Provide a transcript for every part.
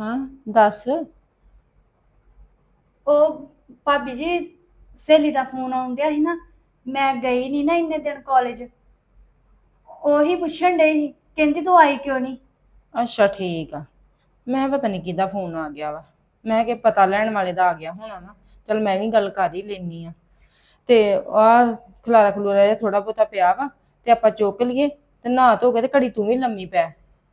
ਹਾਂ ਦੱਸ। ਉਹ ਭਾਬੀ ਜੀ ਸਹੇਲੀ ਦਾ ਫੋਨ ਆਉਣ ਡਿਆ ਸੀ ਨਾ ਮੈਂ ਗਈ ਨਹੀਂ ਨਾ ਇੰਨੇ ਦਿਨ ਕਾਲਜ ਉਹੀ ਪੁੱਛਣ ਡਈ ਸੀ ਕਹਿੰਦੀ ਤੂੰ ਆਈ ਕਿਉਂ ਨਹੀਂ ਅੱਛਾ ਠੀਕ ਆ। ਮੈਂ ਪਤਾ ਨਹੀਂ ਕਿਹਦਾ ਫੋਨ ਆ ਗਿਆ ਵਾ। ਮੈਂ ਕਿ ਪਤਾ ਲੈਣ ਵਾਲੇ ਦਾ ਆ ਗਿਆ ਹੋਣਾ ਵਾ। ਚਲ ਮੈਂ ਵੀ ਗੱਲ ਕਰ ਹੀ ਲੈਣੀ ਆ। ਤੇ ਆ ਖਲਾਰਾ ਖਲੂਰਾ ਜਿਹਾ ਥੋੜਾ ਬਹੁਤਾ ਪਿਆ ਵਾ ਤੇ ਆਪਾਂ ਚੁੱਕ ਲਈਏ ਤੇ ਨਹਾ ਧੋ ਕੇ ਤੇ ਘੜੀ ਤੂੰ ਵੀ ਲੰਮੀ ਪੈ।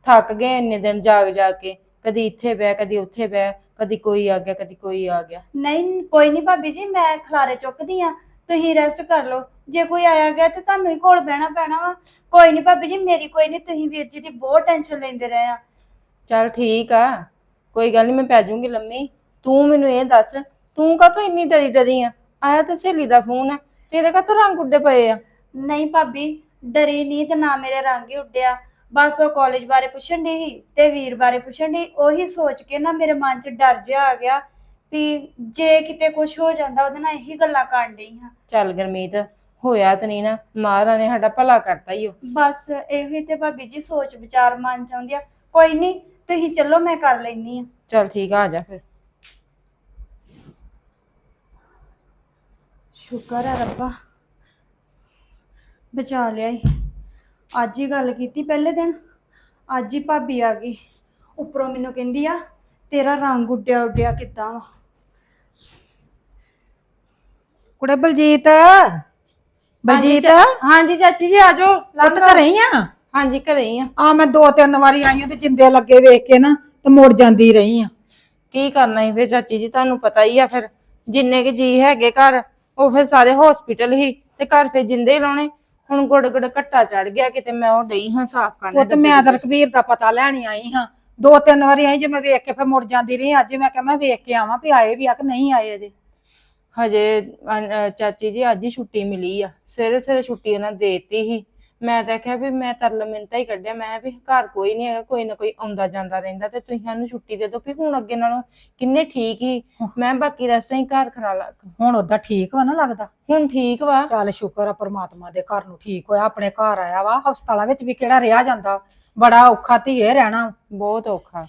ਥੱਕ ਗਏ ਇੰਨੇ ਦਿਨ ਜਾਗ ਜਾ ਕੇ। ਕਦੀ ਇੱਥੇ ਬੈ ਕਦੀ ਉੱਥੇ ਬੈ ਕਦੀ ਕੋਈ ਆ ਗਿਆ ਕਦੀ ਕੋਈ ਆ ਗਿਆ। ਨਹੀਂ ਕੋਈ ਨਹੀਂ ਭਾਬੀ ਜੀ ਮੈਂ ਖਲਾਰੇ ਚੁੱਕਦੀ ਆ। ਤੁਸੀਂ ਰੈਸਟ ਕਰ ਲਓ। ਜੇ ਕੋਈ ਆਇਆ ਗਿਆ ਤੇ ਤੁਹਾਨੂੰ ਹੀ ਕੋਲ ਬਹਿਣਾ ਪੈਣਾ ਵਾ। ਕੋਈ ਨਹੀਂ ਭਾਬੀ ਜੀ ਮੇਰੀ ਕੋਈ ਨਹੀਂ ਤੁਸੀਂ ਵੀਰ ਜੀ ਦੀ ਬਹੁਤ ਟੈਨਸ਼ਨ ਲੈਂਦੇ ਰਹੇ ਆ। ਚਲ ਠੀਕ ਆ। ਕੋਈ ਗੱਲ ਨਹੀਂ ਮੈਂ ਪੈ ਜਾਊਂਗੀ ਲੰਮੀ। ਤੂੰ ਮੈਨੂੰ ਇਹ ਦੱਸ ਤੂੰ ਕਾਹਤੋਂ ਇੰਨੀ ਡਰੀ ਡਰੀ ਆ? ਆਇਆ ਤੇ ਸਹੇਲੀ ਦਾ ਫੋਨ ਆ। ਤੇਰੇ ਕਾਹਤੋਂ ਰੰਗ ਉੱਡੇ ਪਏ ਆ? ਨਹੀਂ ਭਾਬੀ ਡਰੀ ਨਹੀਂ ਤੇ ਨਾ ਮੇਰੇ ਰੰਗ ਹੀ ਉੱਡਿਆ। ਬਸ ਉਹ ਕਾਲਜ ਬਾਰੇ ਪੁੱਛਣ ਦੀ ਸੀ ਤੇ ਵੀਰ ਬਾਰੇ ਪੁੱਛਣ ਦੀ ਉਹੀ ਸੋਚ ਕੇ ਨਾ ਮੇਰੇ ਮਨ 'ਚ ਡਰ ਜਿਹਾ ਆ ਗਿਆ ਵੀ ਜੇ ਕਿਤੇ ਕੁਝ ਹੋ ਜਾਂਦਾ ਉਹਦੇ ਨਾਲ ਇਹੀ ਗੱਲਾਂ ਕਰਨ ਡਈ ਹਾਂ। ਚੱਲ ਗਰਮੀਤ ਹੋਇਆ ਤੇ ਨਹੀਂ ਨਾ ਮਹਾਰਾਜ ਨੇ ਸਾਡਾ ਭਲਾ ਕਰਤਾ ਹੀ ਉਹ ਬਸ ਇਹੀ ਤੇ ਭਾਬੀ ਜੀ ਸੋਚ ਵਿਚਾਰ ਮਨ 'ਚ ਆਉਂਦੀ ਆ। ਕੋਈ ਨਹੀਂ ਤੁਸੀਂ ਚੱਲੋ ਮੈਂ ਕਰ ਲੈਣੀ ਆ ਚੱਲ ਠੀਕ ਆ ਆ ਜਾ ਫਿਰ। ਸ਼ੁਕਰ ਹੈ ਰੱਬਾ ਬਚਾ ਲਿਆ ਈ। ਅੱਜ ਹੀ ਗੱਲ ਕੀਤੀ ਪਹਿਲੇ ਦਿਨ। ਅੱਜ ਹੀ ਭਾਬੀ ਆ ਗਈ। ਉੱਪਰੋਂ ਮੈਨੂੰ ਕਹਿੰਦੀ ਆ ਤੇਰਾ ਰੰਗ ਉੱਡਿਆ ਉੱਡਿਆ ਕਿੱਦਾਂ ਵਾ। ਕੁੜੇ ਬਲਜੀਤ ਬਲਜੀਤ? ਹਾਂਜੀ ਚਾਚੀ ਜੀ ਆ ਜਾਓ। ਪੁੱਤ ਘਰੇ ਹੀ ਆ? ਹਾਂਜੀ ਘਰੇ ਹੀ ਆ। ਆ ਮੈਂ ਦੋ ਤਿੰਨ ਵਾਰੀ ਆਈ ਹਾਂ ਤੇ ਜਿੰਦੇ ਲੱਗੇ ਵੇਖ ਕੇ ਨਾ ਤੇ ਮੁੜ ਜਾਂਦੀ ਰਹੀ ਆ ਕੀ ਕਰਨਾ ਸੀ ਫਿਰ ਚਾਚੀ ਜੀ ਤੁਹਾਨੂੰ ਪਤਾ ਹੀ ਆ ਫਿਰ। ਜਿੰਨੇ ਕੇ ਜੀ ਹੈਗੇ ਘਰ ਉਹ ਫਿਰ ਸਾਰੇ ਹਸਪੀਟਲ ਹੀ ਤੇ ਘਰ ਫਿਰ ਜਿੰਦੇ ਹੀ ਲਾਉਣੇ। ਹੁਣ ਗੁੜ ਗੁੜ ਘੱਟਾ ਚੜ ਗਿਆ ਕਿਤੇ ਮੈਂ ਉਹ ਡਈ ਹਾਂ ਸਾਫ਼ ਕਰਨ ਪੁੱਤ ਮੈਂ ਤਾਂ ਰਕਬੀਰ ਦਾ ਪਤਾ ਲੈਣੀ ਆਈ ਹਾਂ। ਦੋ ਤਿੰਨ ਵਾਰੀ ਆਈ ਜੇ ਮੈਂ ਵੇਖ ਕੇ ਫਿਰ ਮੁੜ ਜਾਂਦੀ ਰਹੀ ਅੱਜ ਮੈਂ ਕਿਹਾ ਮੈਂ ਵੇਖ ਕੇ ਆਵਾਂ ਵੀ ਆਏ ਵੀ ਆ ਕਿ ਨਹੀਂ ਆਏ ਅਜੇ। ਹਜੇ ਅਨ- ਚਾਚੀ ਜੀ ਅੱਜ ਹੀ ਛੁੱਟੀ ਮਿਲੀ ਆ। ਸਵੇਰੇ ਸਵੇਰੇ ਛੁੱਟੀ ਉਹਨਾਂ ਦੇਤੀ ਸੀ। ਮੈਂ ਤਾਂ ਕਿਹਾ ਵੀ ਮੈਂ ਤਰਲ ਮਿੰਤਾ ਹੀ ਕੱਢਿਆ ਮੈਂ ਕਿਹਾ ਵੀ ਘਰ ਕੋਈ ਨਹੀਂ ਹੈਗਾ ਕੋਈ ਨਾ ਕੋਈ ਆਉਂਦਾ ਜਾਂਦਾ ਰਹਿੰਦਾ ਤੇ ਤੁਸੀਂ ਸਾਨੂੰ ਛੁੱਟੀ ਦੇ ਦਿਓ ਵੀ ਹੁਣ ਅੱਗੇ ਨਾਲੋਂ ਕਿੰਨੇ ਠੀਕ ਹੀ। ਮੈਂ ਬਾਕੀ ਰੈਸਟਾਂ ਹੀ ਘਰ ਕਰਾ ਲਾ ਹੁਣ ਉਹਦਾ ਠੀਕ ਵਾ ਨਾ ਲੱਗਦਾ। ਹੁਣ ਠੀਕ ਵਾ। ਚੱਲ ਸ਼ੁਕਰ ਆ ਪ੍ਰਮਾਤਮਾ ਦੇ ਘਰ ਨੂੰ ਠੀਕ ਹੋਇਆ ਆਪਣੇ ਘਰ ਆਇਆ ਵਾ ਹਸਪਤਾਲਾਂ ਵਿੱਚ ਵੀ ਕਿਹੜਾ ਰਿਹਾ ਜਾਂਦਾ। ਬੜਾ ਔਖਾ ਧੀਏ ਰਹਿਣਾ। ਬਹੁਤ ਔਖਾ।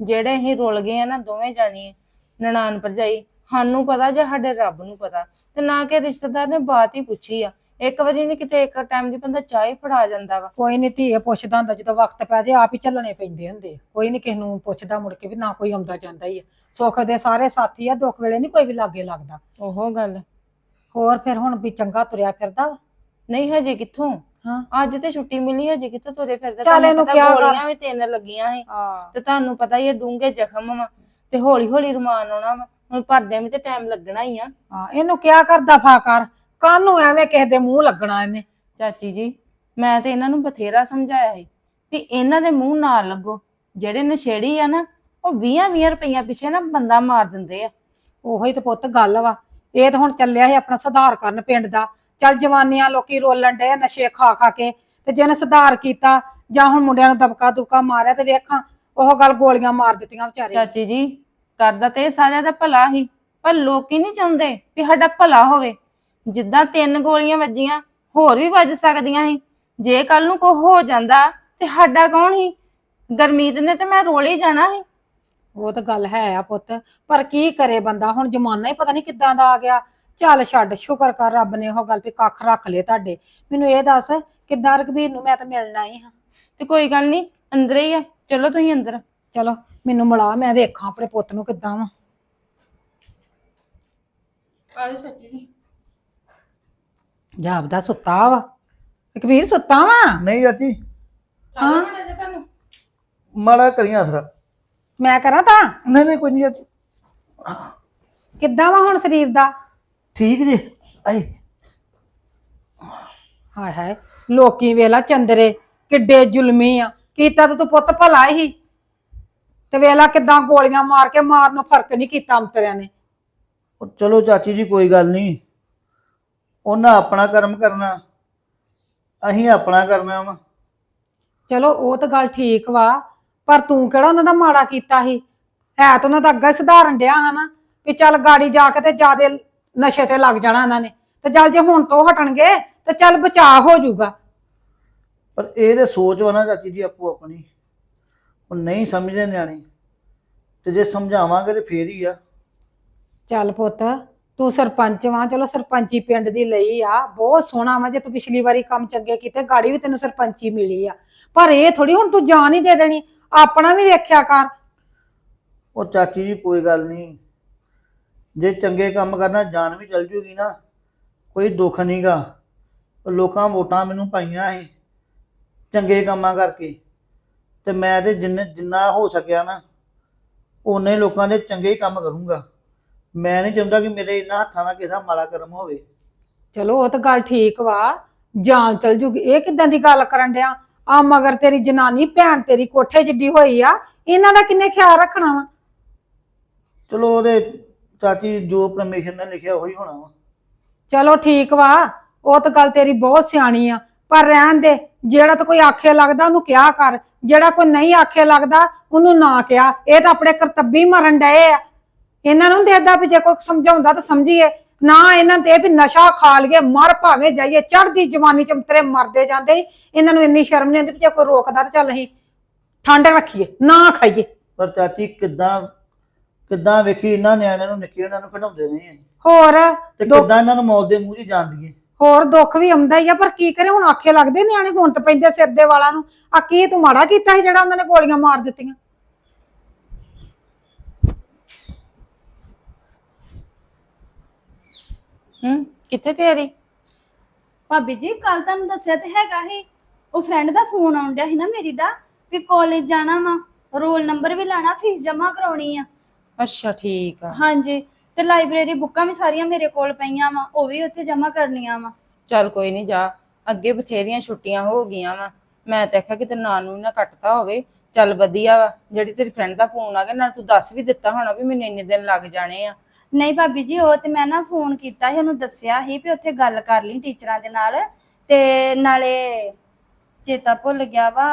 ਜਿਹੜੇ ਅਸੀਂ ਰੁਲ ਗਏ ਆ ਨਾ ਦੋਵੇਂ ਜਾਣੀਏ ਨਨਾਣ ਭਰਜਾਈ ਸਾਨੂੰ ਪਤਾ ਜਾਂ ਸਾਡੇ ਰੱਬ ਨੂੰ ਪਤਾ ਤੇ ਨਾ ਕਿ ਰਿਸ਼ਤੇਦਾਰ ਨੇ ਬਾਤ ਹੀ ਪੁੱਛੀ ਆ। ਇੱਕ ਵਾਰੀ ਨਹੀਂ ਕਿਤੇ ਇੱਕ ਟਾਈਮ ਦੀ ਬੰਦਾ ਚਾਹ ਹੀ ਫੜਾ ਜਾਂਦਾ ਵਾ। ਕੋਈ ਨਹੀਂ ਧੀਏ ਪੁੱਛਦਾ ਹੁੰਦਾ ਜਦੋਂ ਵਕਤ ਪੈ ਜਾਏ ਆਪ ਹੀ ਚੱਲਣੇ ਪੈਂਦੇ ਹੁੰਦੇ। ਕੋਈ ਨਹੀਂ ਕਿਸੇ ਨੂੰ ਪੁੱਛਦਾ ਮੁੜ ਕੇ ਵੀ ਨਾ ਕੋਈ ਆਉਂਦਾ ਜਾਂਦਾ ਹੀ ਆ। ਸੁੱਖ ਦੇ ਸਾਰੇ ਸਾਥੀ ਆ ਦੁੱਖ ਵੇਲੇ ਨਹੀਂ ਕੋਈ ਵੀ ਲਾਗੇ ਲੱਗਦਾ। ਉਹ ਗੱਲ। ਹੋਰ ਫਿਰ ਹੁਣ ਵੀ ਚੰਗਾ ਤੁਰਿਆ ਫਿਰਦਾ ਵਾ? ਨਹੀਂ ਹਜੇ ਕਿੱਥੋਂ? ਹਾਂ। ਅੱਜ ਤੇ ਛੁੱਟੀ ਮਿਲੀ ਹਜੇ ਕਿੱਥੋਂ ਤੁਰੇ ਫਿਰਦੇ? ਚੱਲ ਇਹਨੂੰ ਕਰ- ਗੋਲੀਆਂ ਵੀ ਤਿੰਨ ਲੱਗੀਆਂ ਸੀ। ਤੇ ਤੁਹਾਨੂੰ ਪਤਾ ਹੀ ਹੈ ਡੂੰਘੇ ਜ਼ਖਮ ਵਾ ਤੇ ਹੌਲੀ ਹੌਲੀ ਰਮਾਨ ਆਉਣਾ ਵਾ। ਹੁਣ ਭਰਦਿਆਂ ਵਿੱਚ ਟਾਈਮ ਲੱਗਣਾ ਹੀ ਆ। ਹਾਂ ਇਹਨੂੰ ਕਿਆ ਕਰਦਾ ਫਾਕਾਰ ਕਾਹਨੂੰ ਐਵੇਂ ਕਿਸੇ ਦੇ ਮੂੰਹ ਲੱਗਣਾ ਇਹਨੇ। ਚਾਚੀ ਜੀ ਮੈਂ ਤੇ ਇਹਨਾਂ ਨੂੰ ਬਥੇਰਾ ਸਮਝਾਇਆ ਸੀ ਵੀ ਇਹਨਾਂ ਦੇ ਮੂੰਹ ਨਾ ਲੱਗੋ। ਜਿਹੜੇ ਨਸ਼ੇੜੀ ਆ ਨਾ ਉਹ 20 20 ਰੁਪਈਆ ਪਿੱਛੇ ਨਾ ਬੰਦਾ ਮਾਰ ਦਿੰਦੇ ਆ। ਉਹੀ ਤੇ ਪੁੱਤ ਗੱਲ ਵਾ। ਇਹ ਤਾਂ ਹੁਣ ਚੱਲਿਆ ਸੀ ਆਪਣਾ ਸੁਧਾਰ ਕਰਨ ਪਿੰਡ ਦਾ। ਚੱਲ ਜਵਾਨੀਆਂ ਲੋਕੀ ਰੋਲਣ ਡੇ ਨਸ਼ੇ ਖਾ ਖਾ ਕੇ। ਤੇ ਜਿਹਨੇ ਸੁਧਾਰ ਕੀਤਾ ਜਾਂ ਹੁਣ ਮੁੰਡਿਆਂ ਨੂੰ ਦਬਕਾ ਦੁਬਕਾ ਮਾਰਿਆ ਤੇ ਵੇਖਾਂ ਉਹ ਗੱਲ ਗੋਲੀਆਂ ਮਾਰ ਦਿੱਤੀਆਂ ਵਿਚਾਰੇ ਚਾਚੀ ਜੀ ਕਰਦਾ ਤੇ ਇਹ ਸਾਰਿਆਂ ਦਾ ਭਲਾ ਹੀ ਪਰ ਲੋਕੀ ਨਹੀਂ ਚਾਹੁੰਦੇ ਵੀ ਸਾਡਾ ਭਲਾ ਹੋਵੇ। ਜਿੱਦਾਂ ਤਿੰਨ ਗੋਲੀਆਂ ਵੱਜੀਆਂ ਹੋਰ ਵੀ ਵੱਜ ਸਕਦੀਆਂ ਸੀ। ਜੇ ਕੱਲ ਨੂੰ ਕੋ ਹੋ ਜਾਂਦਾ ਤੇ ਸਾਡਾ ਕੌਣ ਸੀ? ਗਰਮੀਤ ਨੇ ਤੇ ਮੈਂ ਰੋਲ ਹੀ ਜਾਣਾ ਸੀ। ਉਹ ਤਾਂ ਗੱਲ ਹੈ ਆ ਪੁੱਤ ਪਰ ਕੀ ਕਰੇ ਬੰਦਾ? ਹੁਣ ਜ਼ਮਾਨਾ ਹੀ ਪਤਾ ਨਹੀਂ ਕਿੱਦਾਂ ਦਾ ਆ ਗਿਆ। ਚੱਲ ਛੱਡ ਸ਼ੁਕਰ ਕਰ ਰੱਬ ਨੇ ਉਹ ਗੱਲ ਵੀ ਕੱਖ ਰੱਖ ਲਏ ਤੁਹਾਡੇ। ਮੈਨੂੰ ਇਹ ਦੱਸ ਕਿੱਦਾਂ ਰਘਬੀਰ ਨੂੰ ਮੈਂ ਤਾਂ ਮਿਲਣਾ ਹੀ ਹਾਂ? ਤੇ ਕੋਈ ਗੱਲ ਨਹੀਂ ਅੰਦਰ ਹੀ ਆ। ਚਲੋ ਤੁਸੀਂ ਅੰਦਰ। ਚਲੋ ਮੈਨੂੰ ਮਿਲਾ ਮੈਂ ਵੇਖਾਂ ਆਪਣੇ ਪੁੱਤ ਨੂੰ ਕਿੱਦਾਂ ਵਾ। ਆਜੋ ਚਾਚੀ ਜੀ। ਜਾਪਦਾ ਸੁੱਤਾ ਵਾ। ਕਬੀਰ ਸੁੱਤਾ ਵਾ? ਨਹੀਂ ਚਾਚੀ। ਹਾਂ। ਮਾੜਾ ਕਰੀਆਂ ਅਸਰ ਮੈਂ ਕਰਾਂ ਤਾਂ? ਨਹੀਂ ਨਹੀਂ ਕੋਈ ਨਹੀਂ ਚਾਚੀ। ਕਿੱਦਾਂ ਵਾ ਹੁਣ ਸਰੀਰ ਦਾ? ਠੀਕ ਜੀ। ਆਈ। ਹਾਏ ਹਾਏ ਲੋਕੀ ਵੇਲਾ ਚੰਦਰੇ ਕਿੱਡੇ ਜ਼ੁਲਮੀ ਆ। ਕੀਤਾ ਤਾਂ ਤੂੰ ਪੁੱਤ ਭਲਾ ਹੀ। ਤੇ ਵੇਲਾ ਕਿੱਦਾਂ ਗੋਲੀਆਂ ਮਾਰ ਕੇ ਮਾਰਨ ਨੂੰ ਫ਼ਰਕ ਨਹੀਂ ਕੀਤਾ ਅੰਤਰਿਆਂ ਨੇ। ਉਹ ਚਲੋ ਚਾਚੀ ਜੀ ਕੋਈ ਗੱਲ ਨਹੀਂ। ਉਹਨਾਂ ਆਪਣਾ ਕਰਮ ਕਰਨਾ ਅਸੀਂ ਆਪਣਾ ਕਰਨਾ ਵਾ। ਚਲੋ ਉਹ ਤਾਂ ਗੱਲ ਠੀਕ ਵਾ ਪਰ ਤੂੰ ਕਿਹੜਾ ਉਹਨਾਂ ਦਾ ਮਾੜਾ ਕੀਤਾ ਸੀ? ਹੈ ਤਾਂ ਉਹਨਾਂ ਦਾ ਅੱਗਾ ਸੁਧਾਰਨ ਡਿਆ ਹਨਾ ਵੀ ਚੱਲ ਗਾੜੀ ਜਾ ਕੇ ਤੇ ਜਿਆਦੇ ਨਸ਼ੇ ਤੇ ਲੱਗ ਜਾਣਾ ਇਹਨਾਂ ਨੇ। ਤੇ ਚੱਲ ਜੇ ਹੁਣ ਤੋਂ ਹਟਣਗੇ ਤੇ ਚੱਲ ਬਚਾਅ ਹੋ ਜਾਊਗਾ। ਪਰ ਇਹ ਤੇ ਸੋਚ ਵਾ ਨਾ ਚਾਚੀ ਜੀ ਆਪੋ ਆਪਣੀ। ਉਹ ਨਹੀਂ ਸਮਝਦੇ ਨਿਆਣੇ ਤੇ ਜੇ ਸਮਝਾਵਾਂਗੇ ਤੇ ਫੇਰ ਹੀ ਆ। ਚੱਲ ਪੁੱਤ ਤੂੰ ਸਰਪੰਚ ਵਾਂ, ਚਲੋ ਸਰਪੰਚੀ ਪਿੰਡ ਦੀ ਲਈ ਆ, ਬਹੁਤ ਸੋਹਣਾ ਵਾ, ਜੇ ਤੂੰ ਪਿਛਲੀ ਵਾਰੀ ਕੰਮ ਚੰਗੇ ਕੀਤੇ, ਗਾੜੀ ਵੀ ਤੈਨੂੰ ਸਰਪੰਚੀ ਮਿਲੀ ਆ। ਪਰ ਇਹ ਥੋੜੀ ਹੁਣ ਤੂੰ ਜਾਨ ਹੀ ਦੇ ਦੇਣੀ, ਆਪਣਾ ਵੀ ਵੇਖਿਆ ਕਰ। ਉਹ ਚਾਚੀ ਜੀ, ਕੋਈ ਗੱਲ ਨਹੀਂ। ਜੇ ਚੰਗੇ ਕੰਮ ਕਰਨਾ, ਜਾਨ ਵੀ ਚਲ ਜੂਗੀ ਨਾ। ਕੋਈ ਦੁੱਖ ਨਹੀਂਗਾ ਲੋਕਾਂ ਵੋਟਾਂ ਮੈਨੂੰ ਪਾਈਆਂ ਸੀ, ਚੰਗੇ ਕੰਮਾਂ ਕਰਕੇ। ਤੇ ਮੈਂ ਤੇ ਜਿੰਨੇ, ਜਿੰਨਾ ਹੋ ਸਕਿਆ ਨਾ ਓਨੇ ਲੋਕਾਂ ਦੇ ਚੰਗੇ ਹੀ ਕੰਮ ਕਰੂੰਗਾ। ਮੈਂ ਨਹੀਂ ਚਾਹੁੰਦਾ ਕਿ ਮੇਰੇ ਇਹਨਾਂ ਹੱਥਾਂ ਨਾਲ ਕਿਸੇ ਦਾ ਮਾੜਾ ਕਰਮ ਹੋਵੇ। ਚਲੋ ਉਹ ਤਾਂ ਗੱਲ ਠੀਕ ਵਾ। ਜਾਨ ਚਲ ਜੂਗੀ। ਇਹ ਕਿਦਾਂ ਦੀ ਗੱਲ ਕਰਨ ਡਿਆ? ਆ ਮਗਰ ਤੇਰੀ ਜਨਾਨੀ ਭੈਣ ਤੇਰੀ ਕੋਠੇ ਜਿੱਡੀ ਹੋਈ ਆ ਇਹਨਾਂ ਦਾ ਕਿੰਨੇ ਖਿਆਲ ਰੱਖਣਾ ਵਾ? ਚਲੋ ਉਹਦੇ ਚਾਚੀ ਜੋ ਪਰਮੇਸ਼ਰ ਨੇ ਲਿਖਿਆ ਉਹੀ ਹੋਣਾ ਵਾ। ਚਲੋ ਠੀਕ ਵਾ। ਉਹ ਤਾਂ ਗੱਲ ਤੇਰੀ ਬਹੁਤ ਸਿਆਣੀ ਆ। ਪਰ ਰਹਿਣ ਦੇ ਜਿਹੜਾ ਤਾਂ ਕੋਈ ਆਖੇ ਲੱਗਦਾ ਉਹਨੂੰ ਕਿਹਾ ਕਰ। ਜਿਹੜਾ ਕੋਈ ਨਹੀਂ ਆਖੇ ਲੱਗਦਾ ਉਹਨੂੰ ਨਾ ਕਿਹਾ। ਇਹ ਤਾਂ ਆਪਣੇ ਕਰਤੱਬੀ ਮਰਨ ਡਏ ਆ। ਇਹਨਾਂ ਨੂੰ ਦੇਦਾ ਵੀ ਜੇ ਕੋਈ ਸਮਝਾਉਂਦਾ ਤਾਂ ਸਮਝੀਏ। ਨਾ ਇਹਨਾਂ ਤੇ ਵੀ ਨਸ਼ਾ ਖਾ ਲਈਏ ਮਰ ਭਾਵੇਂ ਜਾਈਏ। ਚੜ੍ਹਦੀ ਜਵਾਨੀ ਚ ਤੇਰੇ ਮਰਦੇ ਜਾਂਦੇ। ਇਹਨਾਂ ਨੂੰ ਇੰਨੀ ਸ਼ਰਮ ਨਹੀਂ ਆਉਂਦੀ ਵੀ ਜੇ ਕੋਈ ਰੋਕਦਾ ਤਾਂ ਚੱਲ ਅਸੀਂ ਠੰਡ ਰੱਖੀਏ ਨਾ ਖਾਈਏ। ਪਰ ਚਾਚੀ ਕਿੱਦਾਂ ਕਿੱਦਾਂ ਵੇਖੀ ਇਹਨਾਂ ਨਿਆਣਿਆਂ ਨੂੰ ਨਿੱਕੇ ਉਹਨਾਂ ਨੂੰ ਖਿਡਾਉਂਦੇ ਰਹੇ ਆ ਹੋਰ ਤੇ ਦੁੱਖ- ਕਿੱਦਾਂ ਇਹਨਾਂ ਨੂੰ ਮੌਤ ਦੇ ਮੂੰਹ 'ਚ ਦਈਏ ਹੋਰ ਦੁੱਖ ਵੀ ਆਉਂਦਾ ਹੀ ਆ ਪਰ ਕੀ ਕਰੇ ਹੁਣ ਆਖੇ ਲੱਗਦੇ ਨਿਆਣੇ ਹੁਣ ਤਾਂ ਪੈਂਦੇ ਸਿਰ ਦੇ ਵਾਲਾਂ ਨੂੰ। ਆ ਕੀ ਤੂੰ ਮਾੜਾ ਕੀਤਾ ਸੀ ਜਿਹੜਾ ਉਹਨਾਂ ਨੇ ਗੋਲੀਆਂ ਮਾਰ ਦਿੱਤੀਆਂ? ਹੂੰ ਕਿੱਥੇ ਤੇਰੀ? ਭਾਬੀ ਜੀ ਕੱਲ ਤੁਹਾਨੂੰ ਦੱਸਿਆ ਤੇ ਹੈਗਾ ਹੀ ਉਹ ਫਰੈਂਡ ਦਾ ਫੋਨ ਆਉਣ ਡਿਆ ਸੀ ਨਾ ਮੇਰੀ ਦਾ ਵੀ ਕਾਲਜ ਜਾਣਾ ਵਾ ਰੋਲ ਨੰਬਰ ਵੀ ਲੈਣਾ ਫੀਸ ਜਮ੍ਹਾਂ ਕਰਾਉਣੀ ਆ। ਅੱਛਾ ਠੀਕ ਆ। ਹਾਂਜੀ ਤੇ ਲਾਇਬ੍ਰੇਰੀ ਬੁੱਕਾਂ ਵੀ ਸਾਰੀਆਂ ਮੇਰੇ ਕੋਲ ਪਈਆਂ ਵਾ ਉਹ ਵੀ ਉੱਥੇ ਜਮ੍ਹਾਂ ਕਰਨੀਆਂ ਵਾ। ਚੱਲ ਕੋਈ ਨਹੀਂ ਜਾ ਅੱਗੇ ਬਥੇਰੀਆਂ ਛੁੱਟੀਆਂ ਹੋ ਗਈਆਂ ਵਾ। ਮੈਂ ਤਾਂ ਆਖਿਆ ਕਿਤੇ ਨਾਂ ਨੂੰ ਨਾ ਕੱਟਤਾ ਹੋਵੇ। ਚੱਲ ਵਧੀਆ ਵਾ ਜਿਹੜੀ ਤੇਰੀ ਫਰੈਂਡ ਦਾ ਫੋਨ ਆ ਗਿਆ ਨਾਲ ਤੂੰ ਦੱਸ ਵੀ ਦਿੱਤਾ ਹੋਣਾ ਵੀ ਮੈਨੂੰ ਇੰਨੇ ਦਿਨ ਲੱਗ ਜਾਣੇ ਆ। ਨਹੀਂ ਭਾਬੀ ਜੀ ਉਹ ਤੇ ਮੈਂ ਨਾ ਫੋਨ ਕੀਤਾ ਸੀ ਉਹਨੂੰ ਦੱਸਿਆ ਸੀ ਵੀ ਉੱਥੇ ਗੱਲ ਕਰ ਲਈ ਟੀਚਰਾਂ ਦੇ ਨਾਲ ਤੇ ਨਾਲੇ ਚੇਤਾ ਭੁੱਲ ਗਿਆ ਵਾ।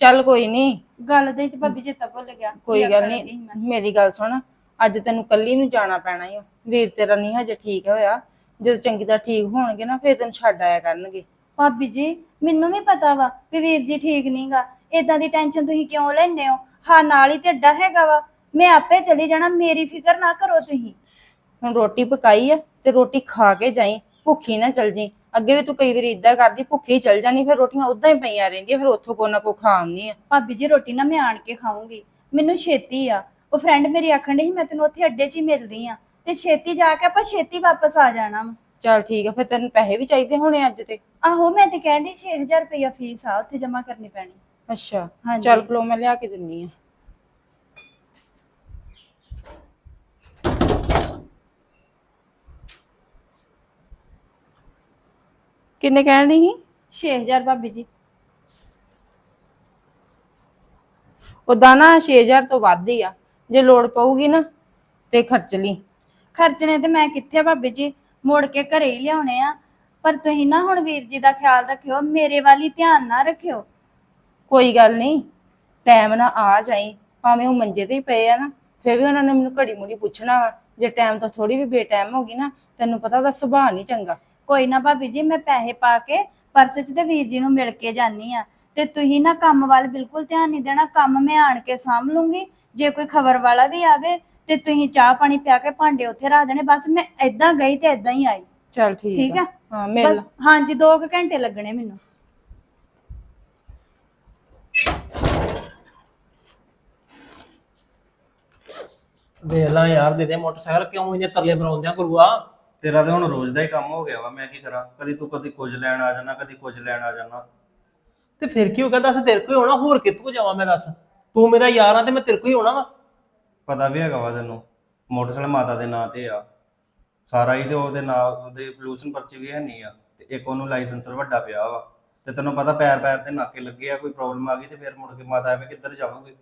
ਚੱਲ ਕੋਈ ਨਹੀਂ ਗੱਲ ਦੇ ਵਿੱਚ ਭਾਬੀ ਚੇਤਾ ਭੁੱਲ ਗਿਆ। ਕੋਈ ਗੱਲ ਨਹੀਂ। ਮੇਰੀ ਗੱਲ ਸੁਣ ਅੱਜ ਤੈਨੂੰ ਕੱਲੀ ਨੂੰ ਜਾਣਾ ਪੈਣਾ ਈ ਓ। ਵੀਰ ਤੇਰਾ ਨਹੀਂ ਹਜੇ ਠੀਕ ਹੋਇਆ। ਜਦੋਂ ਚੰਗੀ ਤਰ੍ਹਾਂ ਠੀਕ ਹੋਣਗੇ ਨਾ ਫਿਰ ਤੈਨੂੰ ਛੱਡ ਆਇਆ ਕਰਨਗੇ। ਭਾਬੀ ਜੀ ਮੈਨੂੰ ਵੀ ਪਤਾ ਵਾ ਵੀ ਵੀਰ ਜੀ ਠੀਕ ਨਹੀਂਗਾ ਇਦਾਂ ਦੀ ਟੈਨਸ਼ਨ ਤੁਸੀਂ ਕਿਉਂ ਲੈਂਦੇ ਹੋ ਹਾਂ ਨਾਲ ਹੀ ਤੇ ਅੱਡਾ ਹੈਗਾ ਵਾ। ਮੈਂ ਆਪੇ ਚਲੀ ਜਾਣਾ ਮੇਰੀ ਫਿਕਰ ਨਾ ਕਰੋ ਤੁਸੀਂ। ਹੁਣ ਰੋਟੀ ਪਕਾਈ ਆ ਤੇ ਰੋਟੀ ਖਾ ਕੇ ਜਾਈ ਭੁੱਖੀ ਨਾ ਚਲ ਜੀ ਅੱਗੇ ਵੀ ਤੂੰ ਕਈ ਵਾਰੀ ਇਦਾਂ ਕਰਦੀ ਭੁੱਖੀ ਚਲ ਜਾਣੀ ਫਿਰ ਰੋਟੀਆਂ ਉਦਾਂ ਹੀ ਪਈਆਂ ਰਹਿੰਦੀਆਂ ਫਿਰ ਉੱਥੋਂ ਕੋ ਨਾ ਕੋ ਖਾਣੀ ਆ। ਭਾਬੀ ਜੀ ਰੋਟੀ ਨਾ ਮੈਂ ਆਣ ਕੇ ਖਾਊਂਗੀ। ਮੈਨੂੰ ਛੇਤੀ ਆ। ਉਹ ਫਰੈਂਡ ਮੇਰੀ ਆਖਣ ਡਈ ਸੀ ਮੈਂ ਤੈਨੂੰ ਉੱਥੇ ਅੱਡੇ 'ਚ ਹੀ ਮਿਲਦੀ ਆ। ਤੇ ਛੇਤੀ ਜਾ ਕੇ ਆਪਾਂ ਛੇਤੀ ਵਾਪਸ ਆ ਜਾਣਾ ਵਾ। ਚੱਲ ਠੀਕ ਆ ਫਿਰ ਤੈਨੂੰ ਪੈਸੇ ਵੀ ਚਾਹੀਦੇ ਹੋਣੇ ਅੱਜ ਤੇ। ਆਹੋ ਮੈਂ ਤੇ ਕਹਿਣ ਡਈ 6000 ਰੁਪਇਆ ਫੀਸ ਆ ਉੱਥੇ ਜਮ੍ਹਾਂ ਕਰਨੀ ਪੈਣੀ। ਅੱਛਾ ਹਾਂਜੀ। ਚੱਲ ਪਲੋ ਮੈਂ ਲਿਆ ਕੇ ਦਿੰਨੀ ਆ। ਕਿੰਨੇ ਕਹਿਣ ਦੀ ਸੀ? 6000 ਭਾਬੀ ਜੀ। ਉਦਾਂ ਨਾ 6000 ਤੋਂ ਵੱਧ ਹੀ ਆ। ਜੇ ਲੋੜ ਪਊਗੀ ਨਾ ਤੇ ਖਰਚ ਲਈ। ਖਰਚਣੇ ਤੇ ਮੈਂ ਕਿੱਥੇ ਆ ਭਾਬੀ ਜੀ? ਮੋੜ ਕੇ ਘਰੇ ਹੀ ਲਿਆਉਣੇ ਆ। ਪਰ ਤੁਸੀਂ ਨਾ ਹੁਣ ਵੀਰ ਜੀ ਦਾ ਖਿਆਲ ਰੱਖਿਓ ਮੇਰੇ ਵਾਲੀ ਧਿਆਨ ਨਾ ਰੱਖਿਓ। ਕੋਈ ਗੱਲ ਨਹੀਂ ਟਾਈਮ ਨਾਲ ਆ ਜਾਈ। ਭਾਵੇਂ ਉਹ ਮੰਜੇ ਤੇ ਹੀ ਪਏ ਆ ਨਾ ਫਿਰ ਵੀ ਉਹਨਾਂ ਨੇ ਮੈਨੂੰ ਘੜੀ ਮੁੜੀ ਪੁੱਛਣਾ ਵਾ। ਜੇ ਟਾਈਮ ਤੋਂ ਥੋੜੀ ਵੀ ਬੇਟਾਈਮ ਹੋ ਗਈ ਨਾ ਤੈਨੂੰ ਪਤਾ ਉਹਦਾ ਸੁਭਾਅ ਨਹੀਂ ਚੰਗਾ। ਕੋਈ ਨਾ ਭਾਬੀ ਜੀ ਮੈਂ ਪੈਸੇ ਪਾ ਕੇ ਪਰਸ 'ਚ ਤੇ ਵੀਰ ਜੀ ਨੂੰ ਮਿਲ ਕੇ ਜਾਨੀ ਆ ਤੇ ਤੁਸੀਂ ਨਾ ਕੰਮ ਵੱਲ ਬਿਲਕੁਲ ਧਿਆਨ ਨਹੀਂ ਦੇਣਾ ਕੰਮ ਮੈਂ ਆਣ ਕੇ ਸਾਂਭ ਲੂੰਗੀ। ਜੇ ਕੋਈ ਖਬਰ ਵਾਲਾ ਵੀ ਆਵੇ ਤੇ ਤੁਸੀਂ ਚਾਹ ਪਾਣੀ ਪਿਆ ਕੇ ਭਾਂਡੇ ਉੱਥੇ ਰੱਖ ਦੇਣੇ ਬਸ ਮੈਂ ਏਦਾਂ ਗਈ ਤੇ ਏਦਾਂ ਹੀ ਆਈ। ਚੱਲ ਠੀਕ ਠੀਕ ਆ? ਹਾਂ ਮਿਲ ਬਸ ਹਾਂਜੀ 2 ਘੰਟੇ ਲੱਗਣੇ ਮੈਨੂੰ। ਵੇਖ ਲਾ ਯਾਰ ਦੇ ਦੇ ਮੋਟਰਸਾਈਕਲ ਕਿਉਂ ਇਹਨੇ ਤਰਲੇ ਫਰਾਉਂਦਿਆਂ ਗੁਰੂਆ? ਤੇਰਾ ਤੇ ਹੁਣ ਰੋਜ਼ ਦਾ ਹੀ ਕੰਮ ਹੋ ਗਿਆ ਵਾ ਮੈਂ ਕੀ ਕਰਾਂ? ਕਦੀ ਤੂੰ ਕਦੀ ਕੁਝ ਲੈਣ ਆ ਜਾਣਾ ਕਦੀ ਕੁਝ ਲੈਣ ਆ ਜਾਣਾ। ਤੇ ਫਿਰ ਕੀ ਹੋ ਗਿਆ ਦੱਸ ਤੇਰੇ ਕੋਲ ਹੀ ਹੋਣਾ ਹੋਰ ਕਿੱਥੋਂ ਜਾਵਾਂ ਮੈਂ ਦੱਸ? ਤੂੰ ਮੇਰਾ ਯਾਰ ਆ ਤੇ ਮੈਂ ਤੇਰੇ ਕੋਲ ਹੀ ਹੋਣਾ ਵਾ। ਪਤਾ ਵੀ ਹੈਗਾ ਵਾ ਤੈਨੂੰ ਮੋਟਰਸਾਈਕਲ ਮਾਤਾ ਦੇ ਨਾਂ ਤੇ ਆ। ਸਾਰਾ ਹੀ ਤੇ ਉਹਦੇ ਨਾਂ ਉਹਦੇ ਪੋਲੂਸ਼ਨ ਪਰਚੇ ਵੀ ਹੈ ਨਹੀਂ ਆ ਤੇ ਇੱਕ ਉਹਨੂੰ ਲਾਇਸੈਂਸ ਵੱਡਾ ਪਿਆ ਵਾ। ਤੇ ਤੈਨੂੰ ਪਤਾ ਪੈਰ ਪੈਰ ਤੇ ਨਾਕੇ ਲੱਗੇ ਆ ਕੋਈ ਪ੍ਰੋਬਲਮ ਆ ਗਈ ਤੇ ਫਿਰ ਮੁੜ ਕੇ ਮਾਤਾ ਐਵੇਂ ਕਿੱਧਰ ਜਾਵਾਂਗੇ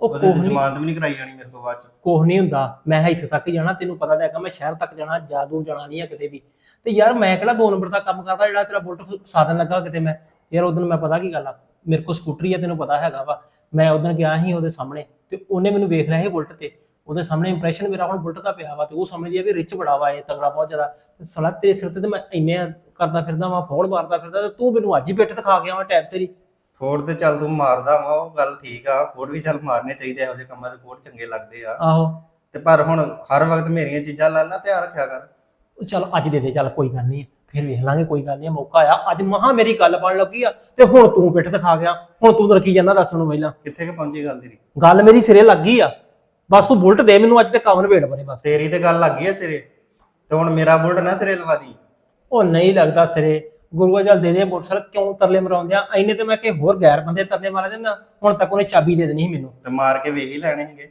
ਉਹ ਉਹਦੇ ਕੋਹ ਨਹੀਂ ਜ਼ਮਾਨਤ ਵੀ ਨਹੀਂ ਕਰਾਈ ਜਾਣੀ ਮੇਰੇ ਕੋਲ ਬਾਅਦ ਚ। ਕੋਹ ਨਹੀਂ ਹੁੰਦਾ। ਮੈਂ ਇੱਥੇ ਤੱਕ ਹੀ ਜਾਣਾ ਤੈਨੂੰ ਪਤਾ ਤਾਂ ਹੈਗਾ ਮੈਂ ਸ਼ਹਿਰ ਤੱਕ ਜਾਣਾ ਜਾਦੂ ਜਾਣਾ ਨਹੀਂ ਆ ਕਿਤੇ ਵੀ। ਤੇ ਯਾਰ ਮੈਂ ਕਿਹੜਾ ਦੋ ਨੰਬਰ ਦਾ ਕੰਮ ਕਰਦਾ ਜਿਹੜਾ ਤੇਰਾ ਬੁਲਟ ਸਾਧਨ ਲੱਗਾ ਕਿਤੇ ਮੈਂ। ਯਾਰ ਉਦੋਂ ਮੈਂ ਪਤਾ ਕੀ ਗੱਲ ਆ ਮੇਰੇ ਕੋਲ ਸਕੂਟਰੀ ਆ ਤੈਨੂੰ ਪਤਾ ਹੈਗਾ ਵਾ। ਮੈਂ ਉਦੋਂ ਗਿਆ ਸੀ ਉਹਦੇ ਸਾਹਮਣੇ ਤੇ ਉਹਨੇ ਮੈਨੂੰ ਵੇਖ ਲਿਆ ਸੀ ਬੁਲਟ ਤੇ। ਉਹਦੇ ਸਾਹਮਣੇ ਇੰਪ੍ਰੈਸ਼ਨ ਮੇਰਾ ਹੁਣ ਬੁਲਟ ਦਾ ਪਿਆ ਵਾ ਤੇ ਉਹ ਸਮਝਦੀ ਆ ਵੀ ਰਿਚ ਬੜਾ ਵਾ ਇਹ ਤਗੜਾ ਬਹੁਤ ਜ਼ਿਆਦਾ। ਤੇ ਸਲਾ ਤੇਰੇ ਸਿਰ ਤੇ ਤੇ ਮੈਂ ਇੰਨੇ ਕਰਦਾ ਫਿਰਦਾ ਵਾਂ ਫੋਨ ਮਾਰਦਾ ਫਿਰਦਾ ਤੇ ਤੂੰ ਮੈਨੂੰ ਅੱਜ ਹੀ ਪਿੱਠ ਦਿਖਾ ਗਿਆ ਵਾ ਟੈਪ ਤੇਰੀ ਫੋੜ ਤੇ ਚੱਲ ਤੂੰ ਮਾਰਦਾ ਵਾ ਉਹ ਗੱਲ ਠੀਕ ਆ ਫੋੜ ਵੀ ਚੱਲ ਮਾਰਨੇ ਚਾਹੀਦੇ ਇਹੋ ਜਿਹੇ ਕੰਮਾਂ 'ਚ ਫੋੜ ਚੰਗੇ ਲੱਗਦੇ ਆ। ਆਹੋ। ਤੇ ਪਰ ਹੁਣ ਹਰ ਵਕਤ ਮੇਰੀਆਂ ਚੀਜ਼ਾਂ ਲੈ ਨਾ ਧਿਆਨ ਰੱਖਿਆ ਕਰ। ਉਹ ਚੱਲ ਅੱਜ ਦੇ ਦੇ ਚੱਲ ਕੋਈ ਗੱਲ ਨਹੀਂ ਫਿਰ ਵੇਖ ਲਾਂਗੇ ਕੋਈ ਗੱਲ ਨਹੀਂ ਮੌਕਾ ਆਇਆ। ਅੱਜ ਮਹਾ ਮੇਰੀ ਗੱਲ ਬਣ ਲੱਗੀ ਆ ਤੇ ਹੁਣ ਤੂੰ ਪਿੱਠ ਦਿਖਾ ਗਿਆ ਹੁਣ ਤੂੰ ਰੱਖੀ ਜਾਂਦਾ ਦੱਸ ਮੈਨੂੰ ਪਹਿਲਾਂ। ਕਿੱਥੇ ਕਿ ਪਹੁੰਚੀ ਗੱਲ ਤੇਰੀ? ਗੱਲ ਮੇਰੀ ਸਿਰੇ ਲੱਗ ਗਈ ਆ। ਬਸ ਤੂੰ ਬੁਲਟ ਦੇ ਮੈਨੂੰ ਅੱਜ ਤੇ ਕੰਮ ਨਵੇੜ ਬਰੇ ਬਸ। ਤੇਰੀ ਤੇ ਗੱਲ ਲੱਗ ਗਈ ਆ ਸਿਰੇ ਤੇ ਹੁਣ ਮੇਰਾ ਬੁਲਟ ਨਾ ਸਿਰੇ ਲਵਾ ਦੀ। ਉਹ ਨਹੀਂ ਲੱਗਦਾ ਸਿਰੇ। ਗੁਰੂਆ ਜਲ ਦੇ ਦੇ ਮੋਟਰਸਾਈਕਲ ਕਿਉਂ ਤਰਲੇ ਮਰਾਉਂਦੇ ਆ? ਐਨੇ ਤੇ ਮੈਂ ਕਿ ਹੋਰ ਗੈਰ ਬੰਦੇ ਤਰਲੇ ਮਾਰੇ ਦਿੰਦਾ ਹੁਣ ਤੱਕ ਉਹਨੇ ਚਾਬੀ ਦੇ ਦੇਣੀ ਸੀ ਮੈਨੂੰ। ਤੇ ਮਾਰ ਕੇ ਵੇਖ ਹੀ ਲੈਣੇ ਹੈਗੇ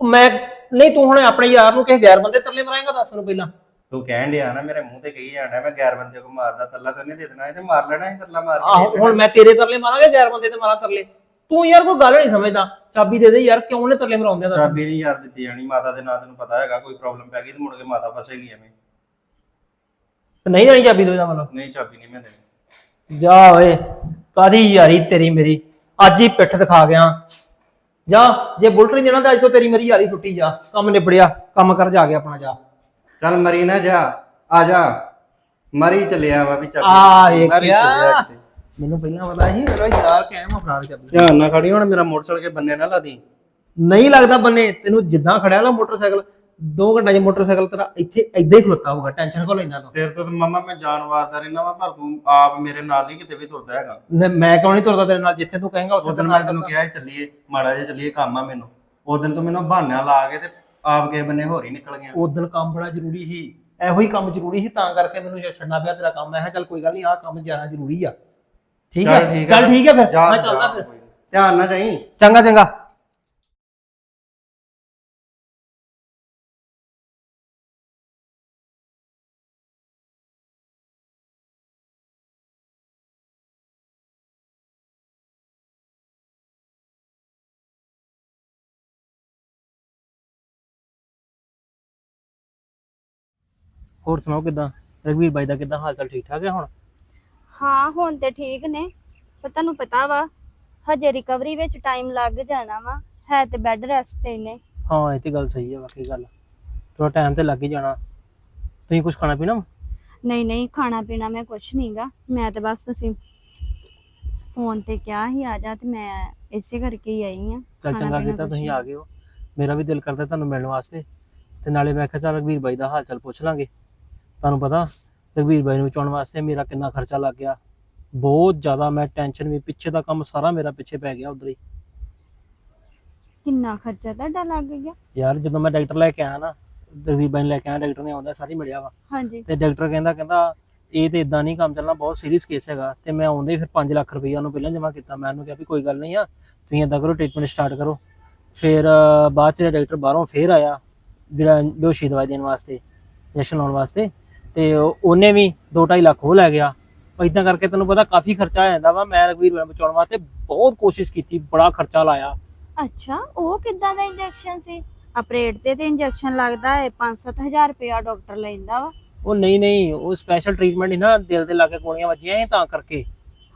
ਮੈਂ ਨਹੀਂ ਤੂੰ ਹੁਣ ਆਪਣੇ ਯਾਰ ਨੂੰ ਕਿਸੇ ਗੈਰ ਬੰਦੇ ਤਰਲੇ ਮਰਾਏਗਾ ਦੱਸ ਮੈਨੂੰ ਪਹਿਲਾਂ। ਤੂੰ ਕਹਿਣ ਡਿਆ ਨਾ ਮੇਰੇ ਮੂੰਹ ਤੇ ਕਹੀ ਜਾਣਾ ਮੈਂ ਗੈਰ ਬੰਦੇ ਕੋ ਮਾਰਦਾ ਤੱਲਾ ਤਾਂ ਉਹਨੇ ਦੇ ਦੇਣਾ ਇਹ ਤੇ ਮਾਰ ਲੈਣਾ ਸੀ ਤੱਲਾ ਮਾਰ ਕੇ ਆਹੋ ਹੁਣ ਮੈਂ ਤੇਰੇ ਤਰਲੇ ਮਾਰਾਂਗਾ ਗੈਰ ਬੰਦੇ ਤੇ ਮਾਰਾ ਤਰਲੇ? ਤੂੰ ਯਾਰ ਕੋਈ ਗੱਲ ਨਹੀਂ ਸਮਝਦਾ ਚਾਬੀ ਦੇ ਦੇ ਯਾਰ ਕਿਉਂ ਉਹਨੇ ਤਰਲੇ ਮਰਾਉਂਦੇ ਆ ਦੱਸ ਚਾਬੀ ਨਹੀਂ ਯਾਰ ਦਿੱਤੀ ਜਾਣੀ ਮਾਤਾ ਦੇ ਨਾਂ ਤੈਨੂੰ ਪਤਾ ਹੈਗਾ ਕੋਈ ਪ੍ਰੋਬਲਮ ਪੈ ਗਈ ਤੇ ਮੁੜ ਕੇ ਮਾਤਾ ਫਸੇਗੀ ਐਵੇਂ। ਨਹੀਂ ਜਾਣੀ ਚਾਬੀ ਦੇ ਦਾ ਮਤਲਬ? ਨਹੀਂ ਚਾਬੀ ਨਹੀਂ ਮੈਂ ਦੇਣੀ। ਜਾ ਓਏ ਕਾਦੀ ਯਾਰੀ ਤੇਰੀ ਮੇਰੀ? ਅੱਜ ਹੀ ਪਿੱਠ ਦਿਖਾ ਗਿਆ। ਜਾ ਜੇ ਬੁਲਟ ਨਹੀਂ ਦੇਣਾ ਤਾਂ ਅੱਜ ਤੋਂ ਤੇਰੀ ਮੇਰੀ ਯਾਰੀ ਟੁੱਟੀ ਜਾ। ਕੰਮ ਨਿਬੜਿਆ ਕੰਮ ਕਰ ਜਾ ਕੇ ਆਪਣਾ ਜਾ। ਚੱਲ ਮਰੀ ਨਾ ਜਾ ਆ ਜਾ। ਮਰੀ ਚੱਲਿਆ ਵਾ ਵੀ ਚਾਬੀ। ਆ ਮਰੀ ਵੇਖਿਆ। ਚੱਲਿਆ ਕਿਤੇ। ਮੈਨੂੰ ਪਹਿਲਾਂ ਪਤਾ ਸੀ ਮੇਰਾ ਯਾਰ ਕਾਇਮ ਅਪਰਾਧ ਚਾਬੀ ਧਿਆਨ ਨਾਲ ਖੜੀ ਹੁਣ ਮੇਰਾ ਮੋਟਰਸਾਈਕਲ ਕੇ ਬੰਨੇ ਨਾ ਲਾਦੀ ਨਹੀਂ ਲੱਗਦਾ ਬੰਨੇ ਤੈਨੂੰ ਜਿੱਦਾਂ ਖੜਿਆ ਨਾ ਮੋਟਰਸਾਈਕਲ 2 ਘੰਟੇ 'ਚ ਮੋਟਰਸਾਈਕਲ ਤੇਰਾ ਇੱਥੇ ਏਦਾਂ ਹੀ ਖਲੋਤਾ ਹੋਊਗਾ ਟੈਨਸ਼ਨ ਕੋ ਲੈਣਾ ਤੂੰ? ਤੇਰੇ ਤੋਂ ਤਾਂ ਮਮਾ ਮੈਂ ਜਾਨਵਰ ਦਾ ਰਹਿਣਾ ਵਾ ਪਰ ਤੂੰ ਆਪ ਮੇਰੇ ਨਾਲ ਨਹੀਂ ਕਿਤੇ ਵੀ ਤੁਰਦਾ ਹੈਗਾ। ਨ- ਮੈਂ ਕਿਉਂ ਨਹੀਂ ਤੁਰਦਾ ਤੇਰੇ ਨਾਲ? ਜਿੱਥੇ ਤੂੰ ਕਹੇਂਗਾ ਉੱਥੇ ਮੈਂ ਤੈਨੂੰ ਕਿਹਾ ਸੀ ਚੱਲੀਏ ਮਾੜਾ ਜਿਹਾ ਚੱਲੀਏ ਕੰਮ ਆ ਮੈਨੂੰ। ਉਹ ਦਿਨ ਤੂੰ ਮੈਨੂੰ ਬਹਾਨਾ ਲਾ ਕੇ ਤੇ ਆਪ ਕਿਸੇ ਬੰਨੇ ਹੋਰ ਹੀ ਨਿਕਲ ਗਿਆ। ਉਸ ਦਿਨ ਕੰਮ ਬੜਾ ਜ਼ਰੂਰੀ ਸੀ। ਇਹੋ ਹੀ ਕੰਮ ਜ਼ਰੂਰੀ ਸੀ ਤਾਂ ਕਰਕੇ ਮੈਨੂੰ ਜੇ ਛੱਡਣਾ ਪਿਆ ਤੇਰਾ ਕੰਮ। ਮੈਂ ਕਿਹਾ ਚੱਲ ਕੋਈ ਗੱਲ ਨਹੀਂ ਆਹ ਕੰਮ ਜ਼ਿਆਦਾ ਜ਼ਰੂਰੀ ਆ। ਠੀਕ ਆ ਚੱਲ ਠੀਕ ਹੈ ਫਿਰ ਜਾ ਮੈਂ ਚੱਲਦਾ ਜਾ, ਫਿਰ। ਕੋਈ ਨੀ। ਧਿਆਨ ਨਾਲ ਜਾਈ। ਚੰਗਾ ਚੰਗਾ। ਹੋਰ ਸੁਣਾਓ ਕਿਦਾਂ? ਰਘਵੀਰ ਬਾਈ ਦਾ ਕਿਦਾਂ ਹਾਲ ਚਾਲ? ਠੀਕ ਠਾਕ ਹੈ ਹੁਣ? ਹਾਂ ਹੁਣ ਤੇ ਠੀਕ ਨੇ। ਪਰ ਤੁਹਾਨੂੰ ਪਤਾ ਵਾ ਹਜੇ ਰਿਕਵਰੀ ਵਿੱਚ ਟਾਈਮ ਲੱਗ ਜਾਣਾ ਵਾ। ਹੈ ਤੇ ਬੈੱਡ ਰੈਸਟ ਤੇ ਨੇ। ਹਾਂ ਇਹ ਤੇ ਗੱਲ ਸਹੀ ਹੈ ਵਾਕਈ ਗੱਲ। ਥੋੜਾ ਟਾਈਮ ਤੇ ਲੱਗ ਹੀ ਜਾਣਾ। ਤੁਸੀਂ ਕੁਝ ਖਾਣਾ ਪੀਣਾ ਵਾ? ਨਹੀਂ ਨਹੀਂ ਖਾਣਾ ਪੀਣਾ ਮੈਂ ਕੁਛ ਨਹੀਂਗਾ ਮੈਂ ਤੇ ਬਸ ਤੁਸੀਂ ਫੋਨ ਤੇ ਕਿਹਾ ਹੀ ਆ ਜਾ ਤੇ ਮੈਂ ਇਸੇ ਕਰਕੇ ਹੀ ਆਈ ਆ। ਚੱਲ ਖਾਣਾ ਚੰਗਾ ਪੀਣਾ ਕੀਤਾ ਕੁਛ ਤੁਸੀਂ। ਆ ਗਏ ਹੋ। ਮੇਰਾ ਵੀ ਦਿਲ ਕਰਦਾ ਤੁਹਾਨੂੰ ਮਿਲਣ ਵਾਸਤੇ। ਤੇ ਨਾਲੇ ਮੈਂ ਕਿਹਾ ਚੱਲ ਰਘਵੀਰ ਬਾਈ ਦਾ ਹਾਲ ਚਾਲ ਪੁੱਛ ਲਾਂਗੇ। ਤੁਹਾਨੂੰ ਪਤਾ ਰਘਵੀਰ ਬਾਈ ਨੂੰ ਬਚਾਉਣ ਵਾਸਤੇ ਮੇਰਾ ਕਿੰਨਾ ਖਰਚਾ ਲੱਗ ਗਿਆ। ਬਹੁਤ ਜ਼ਿਆਦਾ ਮੈਂ ਟੈਨਸ਼ਨ ਵੀ ਪਿੱਛੇ ਦਾ ਕੰਮ ਸਾਰਾ ਮੇਰਾ ਪਿੱਛੇ ਪੈ ਗਿਆ ਉਧਰ ਹੀ। ਕਿੰਨਾ ਖਰਚਾ ਤੁਹਾਡਾ ਲੱਗ ਗਿਆ? ਯਾਰ ਜਦੋਂ ਮੈਂ ਡਾਕਟਰ ਲੈ ਕੇ ਆਇਆ ਨਾ ਰਘਵੀਰ ਬਾਈ ਨੂੰ ਲੈ ਕੇ ਆਇਆ ਡਾਕਟਰ ਨੇ ਆਉਂਦਾ ਸਾਰੀ ਮਿਲਿਆ ਵਾ। ਹਾਂਜੀ। ਤੇ ਡਾਕਟਰ ਕਹਿੰਦਾ ਕਹਿੰਦਾ ਇਹ ਤੇ ਇਦਾਂ ਨਹੀਂ ਕੰਮ ਚੱਲਣਾ ਬਹੁਤ ਸੀਰੀਅਸ ਕੇਸ ਹੈਗਾ। ਤੇ ਮੈਂ ਆਉਂਦੇ ਹੀ ਫਿਰ 5 ਲੱਖ ਰੁਪਈਆ ਉਹਨੂੰ ਪਹਿਲਾਂ ਜਮ੍ਹਾਂ ਕੀਤਾ। ਮੈਂ ਉਹਨੂੰ ਕਿਹਾ ਵੀ ਕੋਈ ਗੱਲ ਨਹੀਂ ਆ ਤੁਸੀਂ ਇਦਾਂ ਕਰੋ ਟ੍ਰੀਟਮੈਂਟ ਸਟਾਰਟ ਕਰੋ। ਫਿਰ ਬਾਅਦ ਚ ਡਾਕਟਰ ਬਾਹਰੋਂ ਫੇਰ ਆਇਆ ਜਿਹੜਾ ਬੇਹੋਸ਼ੀ ਦਵਾਈ ਦੇਣ ਵਾਸਤੇ ਇੰਜੈਕਸ਼ਨ ਲਾਉਣ ਵਾਸਤੇ ਤੇ ਉਹ- ਉਹਨੇ ਵੀ 2.5 ਲੱਖ ਉਹ ਲੈ ਗਿਆ। ਇਦਾਂ ਕਰਕੇ ਤੈਨੂੰ ਪਤਾ ਕਾਫੀ ਖਰਚਾ ਆ ਜਾਂਦਾ ਵਾ ਮੈਂ ਰਘਵੀਰ ਨੂੰ ਬਚਾਉਣ ਵਾਸਤੇ ਬਹੁਤ ਕੋਸ਼ਿਸ਼ ਕੀਤੀ ਬੜਾ ਖਰਚਾ ਲਾਇਆ। ਅੱਛਾ ਉਹ ਕਿੱਦਾਂ ਦਾ ਇੰਜੈਕਸ਼ਨ ਸੀ? ਆਪਰੇਟ ਤੇ ਤੇ ਇੰਜੈਕਸ਼ਨ ਲੱਗਦਾ ਹੈ 5-7000 ਰੁਪਇਆ ਡਾਕਟਰ ਲੈਂਦਾ ਵਾ। ਉਹ ਨਹੀਂ ਨਹੀਂ ਉਹ ਸਪੈਸ਼ਲ ਟ੍ਰੀਟਮੈਂਟ ਹੀ ਨਾ ਦਿਲ ਦੇ ਲਾਗੇ ਗੋਲੀਆਂ ਵੱਜੀਆਂ ਸੀ ਤਾਂ ਕਰਕੇ।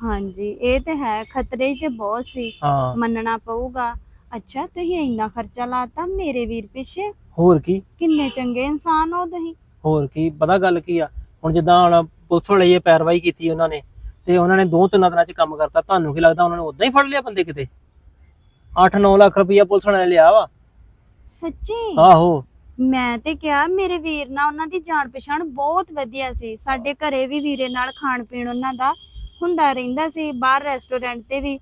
ਹਾਂਜੀ ਇਹ ਤੇ ਹੈ ਖਤਰੇ 'ਚ ਬਹੁਤ ਸੀ। ਹਾਂ। ਮੰਨਣਾ ਪਊਗਾ। ਅੱਛਾ ਤੁਸੀਂ ਇੰਨਾ ਖਰਚਾ ਲਾਤਾ ਮੇਰੇ ਵੀਰ ਪਿੱਛੇ? ਹੋਰ ਕੀ? ਕਿੰਨੇ ਚੰਗੇ ਇਨਸਾਨ ਹੋ ਤੁਸੀਂ? ਹੋਰ ਕੀ ਪਤਾ ਗੱਲ ਕੀ ਆ? ਹੁਣ ਜਿੱਦਾਂ ਹੁਣ ਪੁਲਿਸ ਵਾਲੇ ਇਹ ਪੈਰਵਾਈ ਕੀਤੀ ਉਹਨਾਂ ਨੇ ਤੇ ਉਹਨਾਂ ਨੇ ਦੋ ਤਿੰਨ ਦਿਨਾਂ ਚ ਕੰਮ ਕਰਤਾ। ਤੁਹਾਨੂੰ ਕੀ ਲੱਗਦਾ ਉਹਨਾਂ ਨੇ ਉਦਾਂ ਹੀ ਫੜ ਲਿਆ ਬੰਦੇ ਕਿਤੇ? 8-9 ਲੱਖ ਰੁਪਈਆ ਪੁਲਿਸ ਵਾਲਿਆਂ ਨੇ ਲਿਆ ਵਾ। ਸੱਚੀ? ਆਹੋ। ਮੈਂ ਤੇ ਕਿਹਾ ਮੇਰੇ ਵੀਰ ਨਾਲ ਉਹਨਾਂ ਦੀ ਜਾਣ ਪਛਾਣ ਬਹੁਤ ਵਧੀਆ ਸੀ। ਸਾਡੇ ਘਰੇ ਵੀ ਵੀਰੇ ਨਾਲ ਖਾਣ ਪੀਣ ਉਹਨਾਂ ਦਾ ਹੁੰਦਾ ਰਹਿੰਦਾ ਸੀ ਬਾਹਰ ਰੈਸਟੋਰੈਂਟ ਤੇ ਵੀ।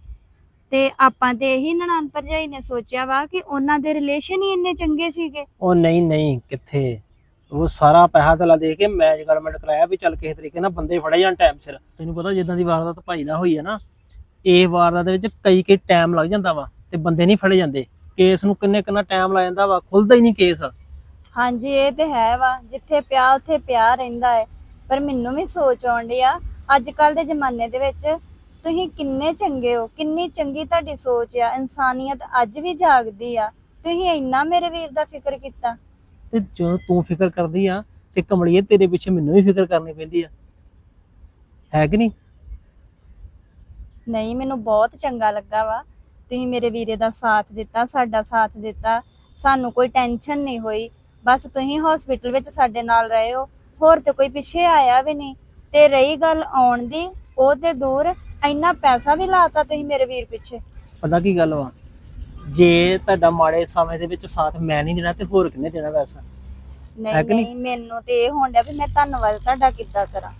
ਤੇ ਆਪਾਂ ਤੇ ਇਹੀ ਨਨਾਣ ਭਰਜਾਈ ਨੇ ਸੋਚਿਆ ਵਾ ਕਿ ਉਹਨਾਂ ਦੇ ਰਿਲੇਸ਼ਨ ਹੀ ਇੰਨੇ ਚੰਗੇ ਸੀਗੇ। ਉਹ ਨਹੀਂ ਨਹੀਂ ਕਿੱਥੇ? ਉਹ ਸਾਰਾ ਪੈਸਾ ਤਲਾ ਦੇ ਕੇ ਮੈਚ ਗਵਰਨਮੈਂਟ ਕਰਾਇਆ ਵੀ ਚੱਲ ਕਿਸੇ ਤਰੀਕੇ ਨਾਲ ਬੰਦੇ ਫੜੇ ਜਾਣ ਟਾਈਮ ਸਿਰ। ਤੈਨੂੰ ਪਤਾ ਜਿੱਦਾਂ ਦੀ ਵਾਰਦਾਤ ਭਾਈ ਨਾਲ ਹੋਈ ਹੈ ਨਾ, ਇਹ ਵਾਰਦਾਤ ਦੇ ਵਿੱਚ ਕਈ ਕਈ ਟਾਈਮ ਲੱਗ ਜਾਂਦਾ ਵਾ ਤੇ ਬੰਦੇ ਨਹੀਂ ਫੜੇ ਜਾਂਦੇ। ਕੇਸ ਨੂੰ ਕਿੰਨੇ ਕਿੰਨਾ ਟਾਈਮ ਲੱਗ ਜਾਂਦਾ ਵਾ, ਖੁੱਲਦਾ ਹੀ ਨਹੀਂ ਕੇਸ ਹਾਂਜੀ, ਇਹ ਤੇ ਹੈ ਵਾ, ਜਿੱਥੇ ਪਿਆ ਉੱਥੇ ਪਿਆ ਰਹਿੰਦਾ ਹੈ ਪਰ ਮੈਨੂੰ ਵੀ ਸੋਚ ਆਉਂਦੀ ਆ ਅੱਜ ਕੱਲ ਦੇ ਜ਼ਮਾਨੇ ਦੇ ਵਿੱਚ ਤੁਸੀਂ ਕਿੰਨੇ ਚੰਗੇ ਹੋ, ਕਿੰਨੀ ਚੰਗੀ ਤੁਹਾਡੀ ਸੋਚ ਆ, ਇਨਸਾਨੀਅਤ ਅੱਜ ਵੀ ਜਾਗਦੀ ਆ। ਤੁਸੀਂ ਇੰਨਾ ਮੇਰੇ ਵੀਰ ਦਾ ਫਿਕਰ ਕੀਤਾ। ਤੇ ਜਦੋਂ ਤੂੰ ਫਿਕਰ ਕਰਦੀ ਆ ਤੇ ਕਮਲੀਏ ਤੇਰੇ ਪਿੱਛੇ ਮੈਨੂੰ ਵੀ ਫਿਕਰ ਕਰਨੀ ਪੈਂਦੀ ਆ। ਹੈ ਕਿ ਨਹੀਂ? ਨਹੀਂ ਮੈਨੂੰ ਬਹੁਤ ਚੰਗਾ ਲੱਗਾ ਵਾ। ਤੁਸੀਂ ਮੇਰੇ ਵੀਰੇ ਦਾ ਸਾਥ ਦਿੱਤਾ ਸਾਡਾ ਸਾਥ ਦਿੱਤਾ। ਸਾਨੂੰ ਕੋਈ ਟੈਨਸ਼ਨ ਨਹੀਂ ਹੋਈ। ਬਸ ਤੁਸੀਂ ਹਸਪੀਟਲ ਵਿੱਚ ਸਾਡੇ ਨਾਲ ਰਹੇ ਹੋ। ਹੋਰ ਤੇ ਕੋਈ ਪਿੱਛੇ ਆਇਆ ਵੀ ਨਹੀਂ। ਤੇ ਰਹੀ ਗੱਲ ਆਉਣ ਦੀ ਉਹ ਤੇ ਦੂਰ। ਇੰਨਾ ਪੈਸਾ ਵੀ ਲਾਤਾ ਤੁਸੀਂ ਮੇਰੇ ਵੀਰ ਪਿੱਛੇ। ਪਤਾ ਕੀ ਗੱਲ ਵਾ? ਜੇ ਤੁਹਾਡਾ ਮਾੜੇ ਸਮੇਂ ਦੇ ਵਿੱਚ ਸਾਥ ਮੈਂ ਨਹੀਂ ਦੇਣਾ ਤੇ ਹੋਰ ਕਿੰਨੇ ਦੇਣਾ ਹੈ ਨਹੀਂ ਕਿ ਨਹੀਂ? ਨਹੀਂ ਮੈਨੂੰ ਤੇ ਇਹ ਹੋਣ ਡਿਆ ਵੀ ਮੈਂ ਧੰਨਵਾਦ ਤੁਹਾਡਾ ਕਿੱਦਾਂ ਕਰਾਂ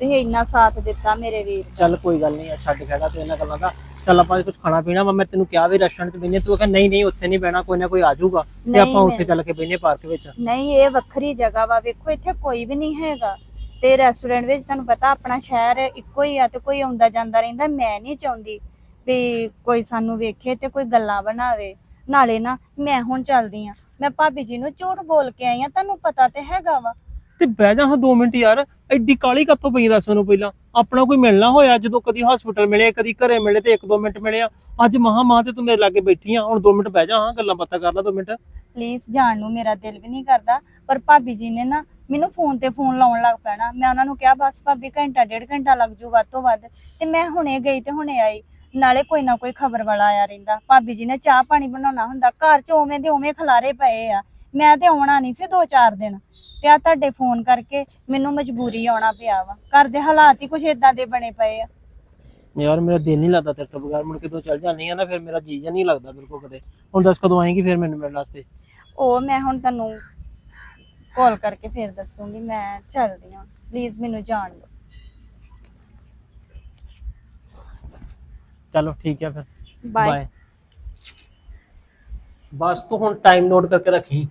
ਤੁਸੀਂ ਇੰਨਾ ਸਾਥ ਦਿੱਤਾ ਮੇਰੇ ਵੀਰ। ਚੱਲ ਕੋਈ ਗੱਲ ਨਹੀਂ ਆ ਛੱਡ ਖੜਾ ਤੂੰ ਇਹਨਾਂ ਗੱਲਾਂ ਦਾ ਚੱਲ ਆਪਾਂ ਕੁਝ ਖਾਣਾ ਪੀਣਾ ਵਾ ਮੈਂ ਤੈਨੂੰ ਕਿਹਾ ਵੀ ਰੈਸਟੋਰੈਂਟ 'ਚ ਬੈਠੇ ਤੂੰ ਕਹਿੰਦਾ ਨਹੀਂ ਨਹੀਂ ਉੱਥੇ ਨਹੀਂ ਬਹਿਣਾ ਕੋਈ ਨਾ ਕੋਈ ਆ ਜਾਊਗਾ ਤੇ ਨਹੀਂ, ਆਪਾਂ ਉੱਥੇ ਨਹੀਂ। ਚੱਲ ਕੇ ਬੈਠੇ ਪਾਰਕ ਵਿੱਚ ਨਹੀਂ ਇਹ ਵੱਖਰੀ ਜਗ੍ਹਾ ਵਾ ਵੇਖੋ ਇੱਥੇ ਕੋਈ ਵੀ ਨਹੀਂ ਹੈਗਾ ਤੇ ਰੈਸਟੋਰੈਂਟ ਵਿੱਚ ਤੁਹਾਨੂੰ ਪਤਾ ਆਪਣਾ ਸ਼ਹਿਰ ਇੱਕੋ ਹੀ ਆ ਤੇ ਕੋਈ ਆਉਂਦਾ ਜਾਂਦਾ ਰਹਿੰਦਾ ਮੈਂ ਨਹੀਂ ਚਾਹੁੰਦੀ ਵੀ ਕੋਈ ਸਾਨੂੰ ਵੇਖੇ ਤੇ ਕੋਈ ਗੱਲਾਂ ਬਣਾਵੇ। ਨਾਲੇ ਨਾ ਮੈਂ ਹੁਣ ਚੱਲਦੀ ਆ। ਮੈਂ ਭਾਬੀ ਜੀ ਨੂੰ ਝੂਠ ਬੋਲ ਕੇ ਆਈ ਆ ਤੁਹਾਨੂੰ ਪਤਾ ਤੇ ਹੈਗਾ ਵਾ। ਤੇ ਬਹਿ ਜਾ ਹਾਂ 2 ਮਿੰਟ ਯਾਰ ਐਡੀ ਕਾਲੀ ਕੱਥੋਂ ਪਈ ਦੱਸ ਮੈਨੂੰ ਪਹਿਲਾਂ। ਆਪਣਾ ਕੋਈ ਮਿਲਣਾ ਹੋਇਆ ਜਦੋਂ ਕਦੀ ਹਸਪੀਟਲ ਮਿਲੇ ਕਦੀ ਘਰੇ ਮਿਲੇ ਤੇ 1-2 ਮਿੰਟ ਮਿਲਿਆ ਅੱਜ ਮਹਾ ਮਾਂ ਤੇ ਤੂੰ ਮੇਰੇ ਲਾਗੇ ਬੈਠੀ ਆ ਹੁਣ 2 ਮਿੰਟ ਬਹਿ ਜਾ ਹਾਂ ਗੱਲਾਂ ਬਾਤਾਂ ਕਰ ਲੈ 2 ਮਿੰਟ। ਪਲੀਜ਼ ਜਾਣ ਨੂੰ ਮੇਰਾ ਦਿਲ ਵੀ ਨਹੀਂ ਕਰਦਾ ਪਰ ਭਾਬੀ ਜੀ ਨੇ ਨਾ ਮੈਨੂੰ ਫੋਨ ਤੇ ਫੋਨ ਲਾਉਣ ਲੱਗ ਪੈਣਾ। ਮੈਂ ਉਹਨਾਂ ਨੂੰ ਕਿਹਾ ਬਸ ਭਾਬੀ ਘੰਟਾ ਡੇਢ ਘੰਟਾ ਲੱਗ ਜੂ ਵੱਧ ਤੋਂ ਵੱਧ। ਤੇ ਮੈਂ ਹੁਣੇ ਗਈ ਤੇ ਹੁਣੇ ਆਈ। ਨਾਲੇ ਕੋਈ ਨਾ ਕੋਈ ਖਬਰ ਵਾਲਾ ਆਇਆ ਰਹਿੰਦਾ। ਭਾਬੀ ਜੀ ਨੇ ਚਾਹ ਪਾਣੀ ਬਣਾਉਣਾ ਹੁੰਦਾ। ਘਰ 'ਚ ਉਵੇਂ ਦੇ ਉਵੇਂ ਖਲਾਰੇ ਪਏ ਆ। ਮੈਂ ਤੇ ਆਉਣਾ ਨਹੀਂ ਸੀ ਦੋ ਚਾਰ ਦਿਨ। ਤੇ ਆ ਤੁਹਾਡੇ ਫੋਨ ਕਰਕੇ ਮੈਨੂੰ ਮਜਬੂਰੀ ਆਉਣਾ ਪਿਆ ਵਾ। ਘਰ ਦੇ ਹਾਲਾਤ ਹੀ ਕੁਝ ਇਦਾਂ ਦੇ ਬਣੇ ਪਏ ਆ। ਯਾਰ ਮੇਰਾ ਦਿਲ ਨਹੀਂ ਲੱਗਦਾ ਤੇਰੇ ਤੋਂ ਬਗੈਰ। ਮੁੜ ਕੇ ਤੂੰ ਚੱਲ ਜਾਂਦੀ ਆ ਨਾ ਫਿਰ ਮੇਰਾ ਜੀ ਜਾਂ ਨਹੀਂ ਲੱਗਦਾ ਬਿਲਕੁਲ ਕਦੇ। ਹੁਣ ਦੱਸ ਕਦੋਂ ਆਏਂਗੀ ਫਿਰ ਮੈਨੂੰ ਮਿਲਣ ਵਾਸਤੇ? ਉਹ ਮੈਂ ਹੁਣ ਤੁਹਾਨੂੰ ਕਾਲ ਕਰਕੇ ਫੇਰ ਦੱਸੂਗੀ। ਮੈਂ ਚੱਲਦੀ ਹਾਂ ਪਲੀਜ਼ ਮੈਨੂੰ ਜਾਣ ਦਿਓ। ਚਲੋ ਠੀਕ ਹੈ ਫਿਰ। ਬਾਏ ਬਸ ਤੂੰ ਹੁਣ ਟਾਈਮ ਨੋਟ ਕਰਕੇ ਰੱਖੀ।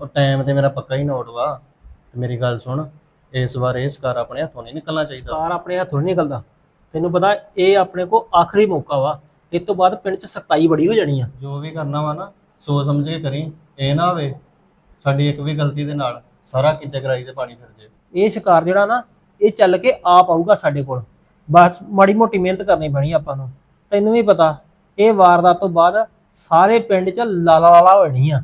ਉਹ ਟਾਈਮ ਤੇ ਮੇਰਾ ਪੱਕਾ ਹੀ ਨੋਟ ਵਾ। ਤੇ ਮੇਰੀ ਗੱਲ ਸੁਣ ਇਸ ਵਾਰ ਇਹ ਸਕਾਰ ਆਪਣੇ ਹੱਥੋਂ ਨਹੀਂ ਨਿਕਲਣਾ ਚਾਹੀਦਾ। ਕਾਰ ਆਪਣੇ ਹੱਥੋਂ ਨਹੀਂ ਨਿਕਲਦਾ। ਤੈਨੂੰ ਪਤਾ ਇਹ ਆਪਣੇ ਕੋ ਆਖਰੀ ਮੌਕਾ ਵਾ। ਇਸ ਤੋਂ ਬਾਅਦ ਪਿੰਡ 'ਚ ਸਖਤਾਈ ਬੜੀ ਹੋ ਜਾਣੀ ਆ। ਜੋ ਵੀ ਕਰਨਾ ਵਾ ਨਾ ਸੋਚ ਸਮਝ ਕੇ ਕਰੀ। ਇਹ ਨਾ ਹੋਵੇ ਸਾਡੀ ਇੱਕ ਵੀ ਗਲਤੀ ਦੇ ਨਾਲ ਸਾਰਾ ਕਿਤੇ ਕਰਾਈ ਤੇ ਪਾਣੀ ਫਿਰ ਜੇ। ਇਹ ਸ਼ਿਕਾਰ ਜਿਹੜਾ ਨਾ ਇਹ ਚੱਲ ਕੇ ਆਪ ਆਊਗਾ ਸਾਡੇ ਕੋਲ। ਬਸ ਮਾੜੀ ਮੋਟੀ ਮਿਹਨਤ ਕਰਨੀ ਪੈਣੀ ਆਪਾਂ ਨੂੰ। ਤੈਨੂੰ ਵੀ ਪਤਾ ਇਹ ਵਾਰਦਾਤ ਤੋਂ ਬਾਅਦ ਸਾਰੇ ਪਿੰਡ 'ਚ ਲਾਲਾ ਲਾਲਾ ਹੋਣੀ ਆ